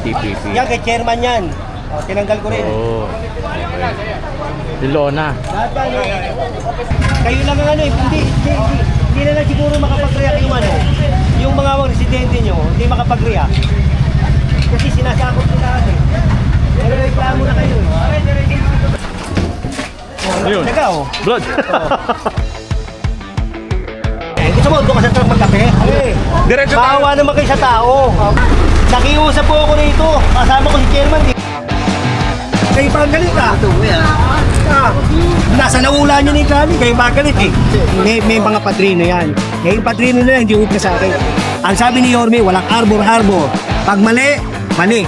TPP. Yan, kay chairman yan. O, tinanggal ko rin. Oo. Okay. Lona. Lahat yan, eh. Kayo lang ang ano eh, hindi, hindi, hindi, hindi na lang siguro makapag-react yung ano, yung mga residente nyo, hindi makapag-react. Kasi sinasakot nila ano eh. Pero reklamo na kayo eh. Ayun. Teka oh. Blood. Eh, gusto mo, doon ka sa truck magkape? Eh, Diretso tayo. Maawa naman kayo sa tao. Nakiusap po ako rito. Kasama ko si chairman. Di. Kayo pa ang galit ah. Ah, nasa naula niyo ni Kali, kayo pa ang galit eh. May, may mga padrino yan. Ngayon padrino na yan, hindi upna sa akin. Ang sabi ni Yorme, walang arbor-arbor. Pag mali, mali.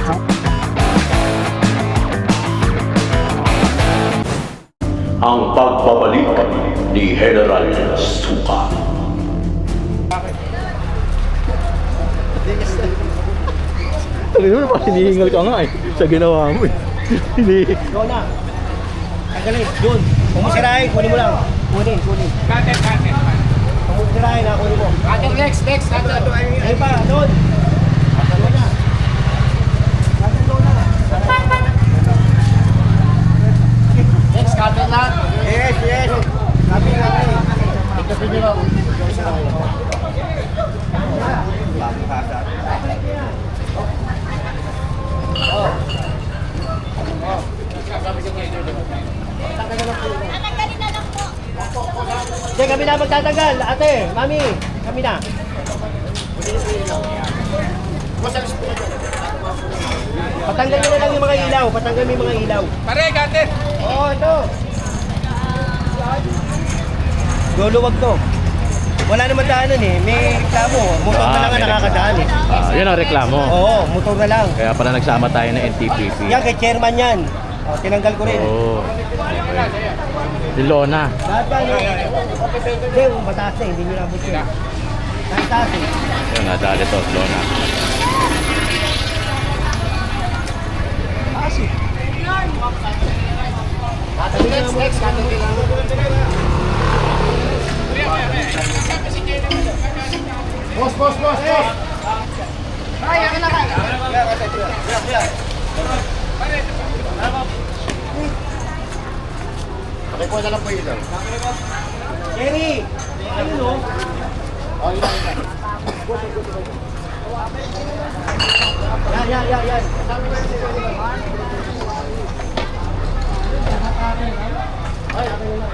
ang pagbabalik ni General Suka. Ano ba, hinihingal ka nga eh. Sa ginawa mo eh. Hini... Doon na. Ang galit, doon. Kung masirahin, kunin mo lang. Kunin, kunin. Cutter, cutter. Kung masirahin, ha, kunin mo. Cutter next, next, cutter. Ayun pa. Doon na. Doon na. Next, cutter na. Yes, yes. Sabi nga eh. Tignan nyo lang. Hindi, kami na magtatanggal. Ate, mami, kami na. Patanggal nyo na lang yung mga ilaw. Patanggal mo yung mga ilaw. Pare, cutter. Oo, oh, ito. Luluwag to. Wala naman daanan eh. May reklamo. Motor na lang ang may nakakadaan eh. Ah, yun ang reklamo. Oo, motor na lang. Kaya pala nagsama tayo ng NTPP. Yan, kay chairman yan. Oh, tinanggal ko rin. Oo. Okay. Si Lona. Lahat yan eh. Hindi, mataas na eh. Hindi nyo nabot yun. Kahit taas eh. Yun, nadali to, Lona. Taas eh. Next, next, cutter din. Boss, boss, boss, boss. Ay, akin na kayo. Okay po na lang po yun. Jerry! Ano no? Oh, yun yun. Yan, yan, yan, yan. Ano yung mo yung-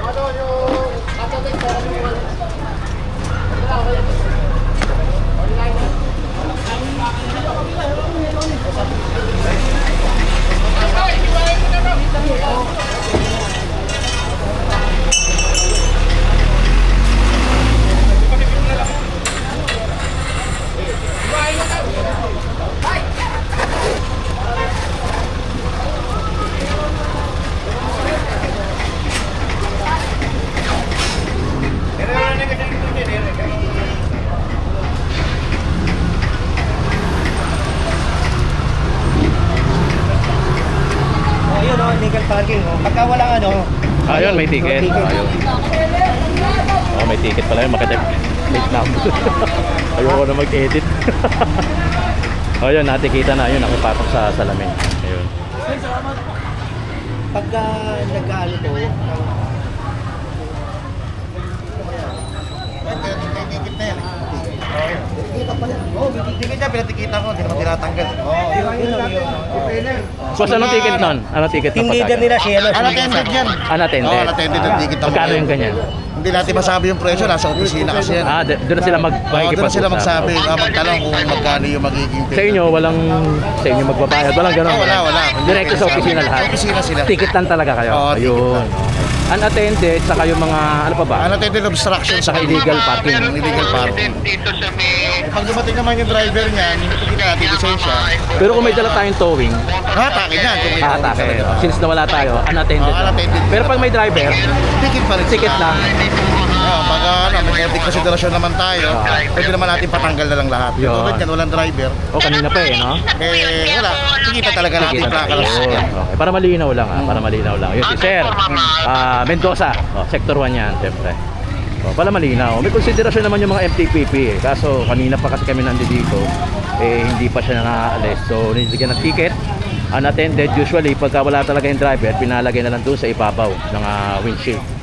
Oh, yun oh, legal parking oh. Pagka walang ano, Ayun, may ticket. May ticket. Ayun. Oh, may ticket pala yun. Makatip. Late na ako. Ayoko na mag-edit. oh, yun. Natikita na. Ayun, nakapatong sa salamin. Ayun. pagka nag-ano to, Oh, titikita niya, pinatikita ko, hindi naman tinatanggal. Oh. yun lang yun. Boss, anong ticket nun? Anong ticket Team ng leader patagal? nila si ano, Unattended yan. Unattended. Oo, unattended yung ticket ako. Magkano yung ganyan? Hindi natin masabi yung presyo, nasa opisina kasi yan. Ah, d- doon na sila mag Oo, doon na sila magsabi, ah, magtanong kung magkano yung magiging Sa inyo, walang sa inyo magbabayad. Walang ganun. Ah, wala, wala. Diretso sa opisina lahat. Sa opisina sila. Ticket lang talaga kayo. Oo, ticket Ayun. lang. Unattended, saka yung mga, ano pa ba? Unattended obstruction Saka illegal parking. Illegal parking. Pag dumating naman yung driver niyan, hindi kita natin lisensya. Pero kung may dala tayong towing, Hatake niyan. kung may atake. talaga. Since nawala tayo, unattended. Oo, lang. unattended. Pero pag may driver, Ticket pa rin sila. ticket lang. Oo, pag ano, may konting konsiderasyon naman tayo, Ah. pwede naman natin patanggal na lang lahat. Yun. Tulad yan, walang driver. O kanina pa eh, no? Eh, wala. Tikita talaga natin yung plaka. Okay. Para malinaw lang ah, para malinaw lang. Yun si Sir, ah, Mendoza, oh, Sector 1 yan, siyempre. Oh, para malinaw. May konsiderasyon naman yung mga MTPP eh. Kaso kanina pa kasi kami nandito dito. eh hindi pa siya nakaalis. So niligyan ng ticket, unattended. Usually pagka wala talaga yung driver, pinalagay na lang doon sa ibabaw ng ah, windshield.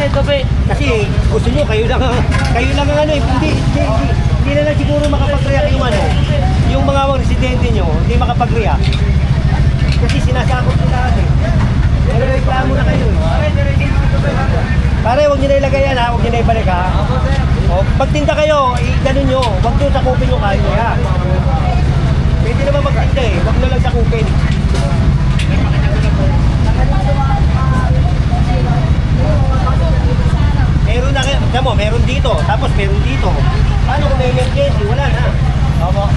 Natin, tupi. Kasi gusto nyo, kayo lang, kayo lang ang ano eh. Hindi, hindi, hindi. Na lang siguro makapag-react yung ano. Yung mga mga residente nyo, hindi makapag-react. Kasi sinasakot nila natin. Pero reklamo na kayo. eh. Pare, huwag nyo na ilagay yan ha, huwag nyo na ibalik ha. O, pagtinda kayo, i- ganun nyo, huwag nyo sakupin yung kain niya. Pwede naman magtinda eh, huwag nyo lang sakupin. Meron na tiyan mo, meron dito, tapos meron dito. Paano kung may emergency? Wala na. Opo.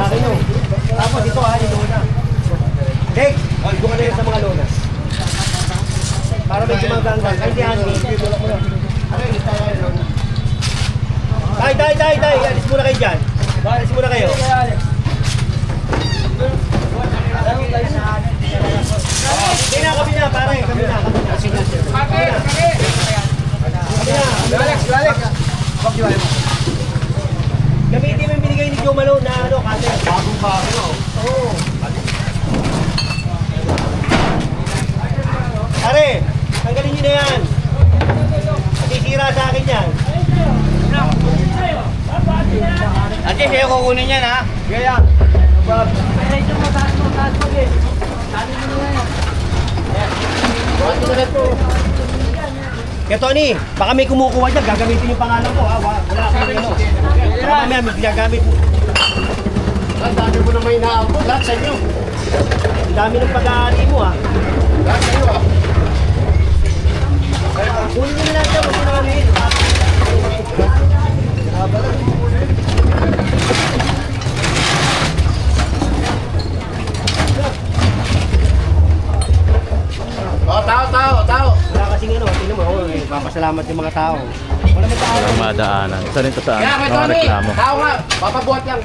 Sabi nyo. Tapos ito ha, yung lona. Hey, oh, doon ka na yun sa mga lona. Para medyo maganggang. Ay, hindi handy. Tay, tay, tay, tay. Alis muna kayo dyan. Alis muna kayo. Hindi na, kami na, pare. Kami na, kami na. Ate, ate. Kami na. Alex, Alex. Gamitin mo yung binigay ni Joe Malone na ano, kasi bagong bago. Oo. Pare, tanggalin nyo na yan. Masisira sa akin yan. Ate, siya kukunin yan ha. Gaya. Kaya Tony, baka may kumukuha dyan, gagamitin yung pangalan ko ha. Wa- Wala akong ano. Baka mamaya may gagamit. Ang dami mo na may naambot, lahat sa inyo. Ang dami ng pag-aari mo ha. Lahat sa inyo ah. Kunin oh, eh, papasalamat yung mga tao. Wala may tao. Walang madaanan. Isa rin to sa Kaya, may mga reklamo. Tao nga. Papabuhat lang.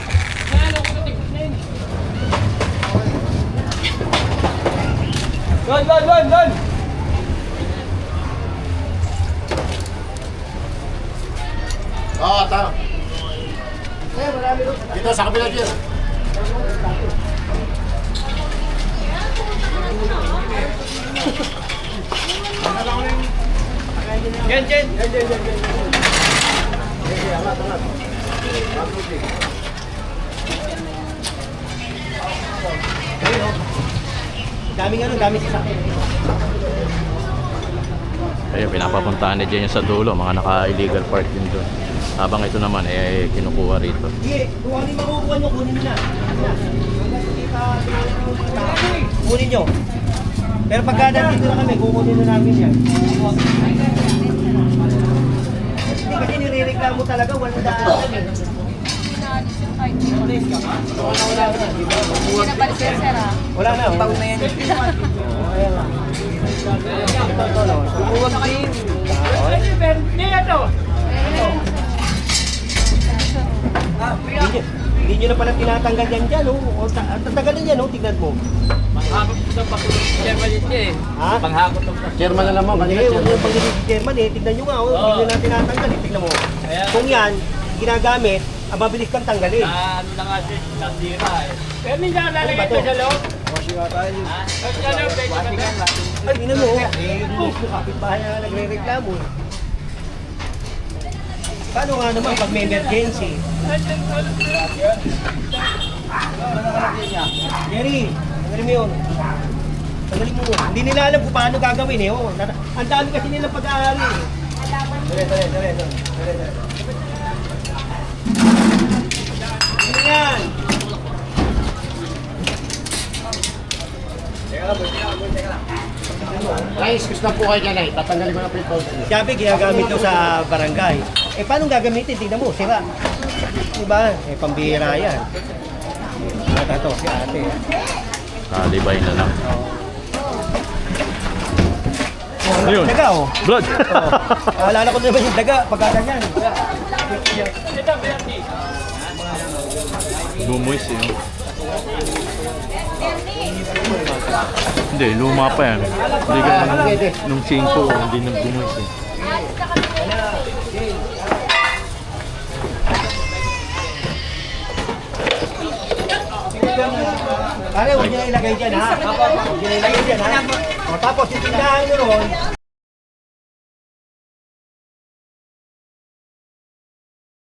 Doon, doon, doon, doon! Oo, tao. Dito sa kabila dyan. Yan, yan, yan, yan, yan, yan. Ayun, oh. Daming ano, daming sasakyan. Ayun, pinapapuntahan ni Jen yung sa dulo, mga naka-illegal park din doon. Habang ito naman, eh, kinukuha rito. Sige, kung ano yung makukuha nyo, kunin nyo na. Kunin nyo. Pero pagka nandito na kami, kukunin na namin yan. Nirereklamo talaga, walang daan kami. Wala na. Wala na yan. Ayan lang. Ito, ito, no. Hindi nyo, na pala tinatanggal yan dyan, oh. O, ta- Tatanggalin yan, oh. Tignan mo. Ha? Chairman na naman. Kanina Hindi, huwag chairman. yung pag si chairman eh. Tignan nyo nga, oh. Hindi nyo na tinatanggal eh. Tignan mo. Kung yan, ginagamit, ang mabilis kang tanggalin. ano na nga siya, nasira eh. Pero minsan Ano lalagay ba ko to? sa loob. Tapos ano, pwede ba na? Ay, tignan mo. Eh, mismo kapitbahay na nagre-reklamo eh. Paano nga naman pag may emergency? Jerry, tanggalin mo yun. Tanggalin mo. Hindi nila alam kung paano gagawin eh. Oh. Ang dami kasi nilang pag-aari eh. Dali, dali, dali, dali, dali? Ay, excuse na po kayo dyan ay. Tatanggalin ko na po ito. Sabi, ginagamit daw sa barangay. Eh, paano gagamitin? Tingnan mo, sira. Diba? Eh, pambihira yan. Ito, ito, si ate. Kalibay na lang. Ayun. Daga, oh. Blood! Oh. Alala ko naman yung daga, pagka ganyan. Lumuis eh. no? Hindi, luma pa yan. Hindi ka nung, nung 5, hindi nang bumuis eh. Pare, huwag niyo na ilagay dyan, ha? Huwag niyo na ilagay dyan, ha? O, tapos, yung tindahan nyo ron,